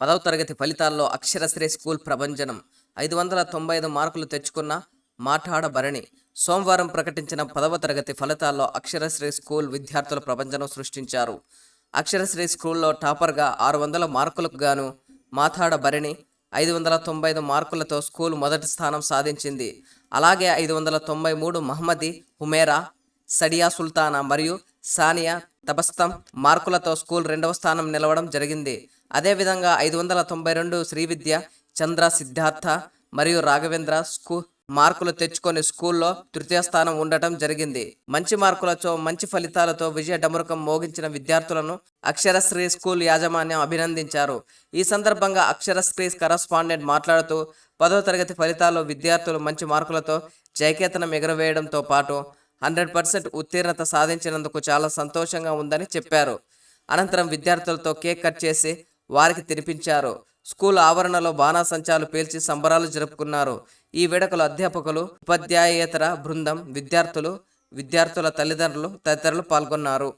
పదవ తరగతి ఫలితాల్లో అక్షరశ్రీ స్కూల్ ప్రభంజనం. ఐదు వందల తొంభై ఐదు మార్కులు తెచ్చుకున్న మాటాడ భరణి సోమవారం ప్రకటించిన పదవ తరగతి ఫలితాల్లో అక్షరశ్రీ స్కూల్ విద్యార్థుల ప్రభంజనం సృష్టించారు. అక్షరశ్రీ స్కూల్లో టాపర్గా ఆరు వందల మార్కులకు గాను మాథాడ భరణి ఐదు వందల తొంభై ఐదు మార్కులతో స్కూల్ మొదటి స్థానం సాధించింది. అలాగే ఐదు వందల తొంభై మూడు మహమ్మది హుమేరా సడియా సుల్తానా మరియు సానియా తబస్తం మార్కులతో స్కూల్ రెండవ స్థానం నిలవడం జరిగింది. అదేవిధంగా ఐదు వందల తొంభై రెండు శ్రీవిద్య చంద్ర సిద్ధార్థ మరియు రాఘవేంద్ర స్కూ మార్కులు తెచ్చుకొని స్కూల్లో తృతీయ స్థానం ఉండటం జరిగింది. మంచి మార్కులతో మంచి ఫలితాలతో విజయ డమరుకం మోగించిన విద్యార్థులను అక్షరశ్రీ స్కూల్ యాజమాన్యం అభినందించారు. ఈ సందర్భంగా అక్షరశ్రీ కరస్పాండెంట్ మాట్లాడుతూ పదో తరగతి ఫలితాల్లో విద్యార్థులు మంచి మార్కులతో జయకేతనం ఎగురవేయడంతో పాటు హండ్రెడ్ పర్సెంట్ ఉత్తీర్ణత సాధించినందుకు చాలా సంతోషంగా ఉందని చెప్పారు. అనంతరం విద్యార్థులతో కేక్ కట్ చేసి వారికి తినిపించారు. స్కూల్ ఆవరణలో బాణాసంచాలు పేల్చి సంబరాలు జరుపుకున్నారు. ఈ వేడుకలు అధ్యాపకులు ఉపాధ్యాయేతర బృందం విద్యార్థులు విద్యార్థుల తల్లిదండ్రులు తదితరులు పాల్గొన్నారు.